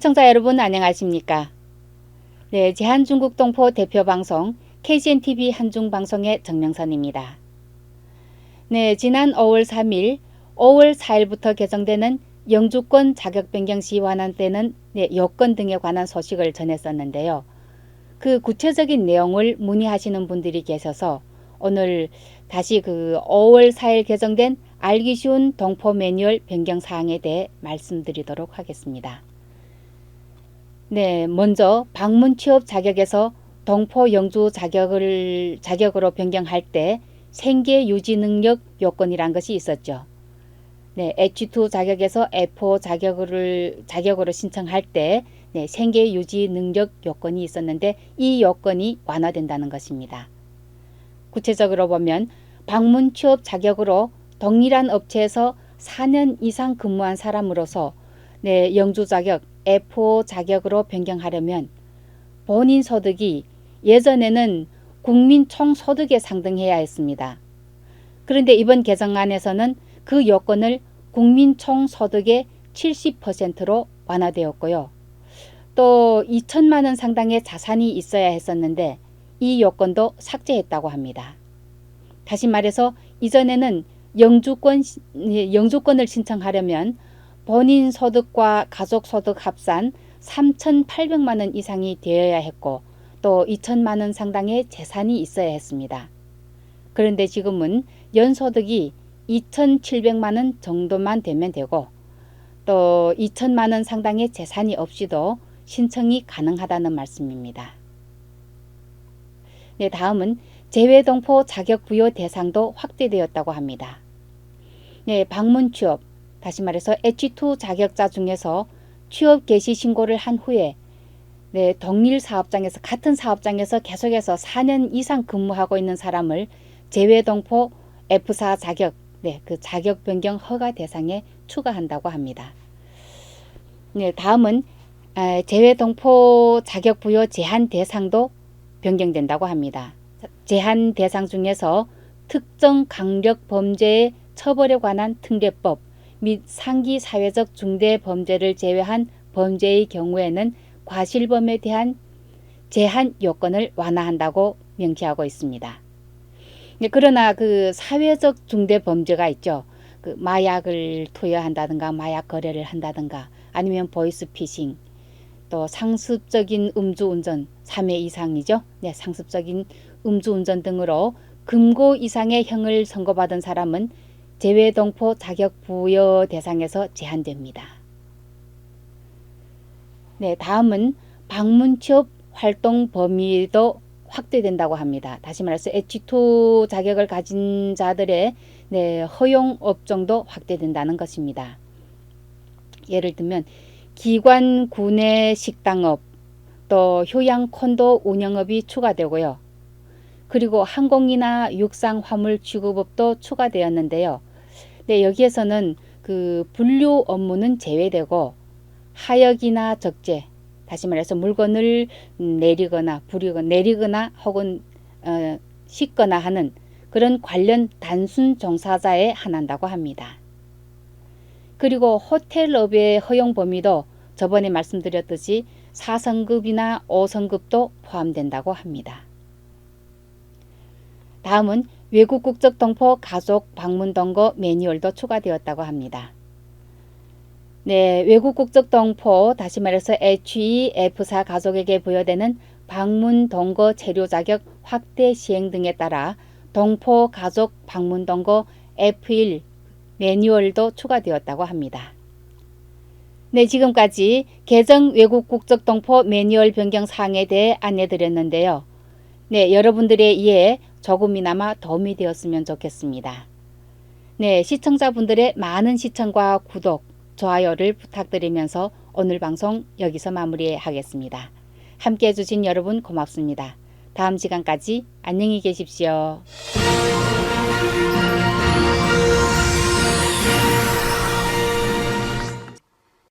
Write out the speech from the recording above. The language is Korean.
시청자 여러분 안녕하십니까? 네, 제한중국 동포 대표 방송 KGN TV 한중 방송의 정명선입니다. 네, 지난 5월 3일, 5월 4일부터 개정되는 영주권 자격 변경 시 완화 때는 네, 여건 등에 관한 소식을 전했었는데요. 그 구체적인 내용을 문의하시는 분들이 계셔서 오늘 다시 그 5월 4일 개정된 알기 쉬운 동포 매뉴얼 변경 사항에 대해 말씀드리도록 하겠습니다. 네, 먼저 방문 취업 자격에서 동포 영주 자격을 자격으로 변경할 때 생계 유지 능력 요건이란 것이 있었죠. 네, H2 자격에서 F5 자격을 자격으로 신청할 때 네, 생계 유지 능력 요건이 있었는데 이 요건이 완화된다는 것입니다. 구체적으로 보면 방문 취업 자격으로 동일한 업체에서 4년 이상 근무한 사람으로서 네, 영주 자격 F5 자격으로 변경하려면 본인 소득이 예전에는 국민 총 소득에 상등해야 했습니다. 그런데 이번 개정안에서는 그 요건을 국민 총 소득의 70%로 완화되었고요. 또 2천만 원 상당의 자산이 있어야 했었는데 이 요건도 삭제했다고 합니다. 다시 말해서 이전에는 영주권 영주권을 신청하려면 본인 소득과 가족 소득 합산 3,800만 원 이상이 되어야 했고 또 2천만 원 상당의 재산이 있어야 했습니다. 그런데 지금은 연소득이 2,700만 원 정도만 되면 되고 또 2천만 원 상당의 재산이 없이도 신청이 가능하다는 말씀입니다. 네, 다음은 재외동포 자격 부여 대상도 확대되었다고 합니다. 네, 방문 취업, 다시 말해서 H2 자격자 중에서 취업 개시 신고를 한 후에 네, 동일 사업장에서 같은 사업장에서 계속해서 4년 이상 근무하고 있는 사람을 재외동포 F4 자격, 네, 그 자격 변경 허가 대상에 추가한다고 합니다. 네, 다음은 재외동포 자격 부여 제한 대상도 변경된다고 합니다. 제한 대상 중에서 특정 강력 범죄의 처벌에 관한 특례법 및 상기 사회적 중대 범죄를 제외한 범죄의 경우에는 과실범에 대한 제한 요건을 완화한다고 명시하고 있습니다. 네, 그러나 그 사회적 중대 범죄가 있죠. 그 마약을 투여한다든가 마약 거래를 한다든가 아니면 보이스피싱 또 상습적인 음주운전 3회 이상이죠. 네, 상습적인 음주운전 등으로 금고 이상의 형을 선고받은 사람은 재외동포 자격 부여 대상에서 제한됩니다. 네, 다음은 방문 취업 활동 범위도 확대된다고 합니다. 다시 말해서 H2 자격을 가진 자들의 네, 허용 업종도 확대된다는 것입니다. 예를 들면 기관 구내 식당업 또 효양 콘도 운영업이 추가되고요. 그리고 항공이나 육상 화물 취급업도 추가되었는데요. 네, 여기에서는 그 분류 업무는 제외되고 하역이나 적재, 다시 말해서 물건을 내리거나 부리거나 내리거나 혹은 어, 싣거나 하는 그런 관련 단순 종사자에 한한다고 합니다. 그리고 호텔업의 허용 범위도 저번에 말씀드렸듯이 4성급이나 5성급도 포함된다고 합니다. 다음은 외국 국적 동포 가족 방문 동거 매뉴얼도 추가되었다고 합니다. 네, 외국 국적 동포 다시 말해서 HEF4 가족에게 부여되는 방문 동거 체류 자격 확대 시행 등에 따라 동포 가족 방문 동거 F1 매뉴얼도 추가되었다고 합니다. 네, 지금까지 개정 외국 국적 동포 매뉴얼 변경 사항에 대해 안내 드렸는데요. 네, 여러분들의 이해에 조금이나마 도움이 되었으면 좋겠습니다. 네, 시청자분들의 많은 시청과 구독, 좋아요를 부탁드리면서 오늘 방송 여기서 마무리하겠습니다. 함께 해주신 여러분 고맙습니다. 다음 시간까지 안녕히 계십시오.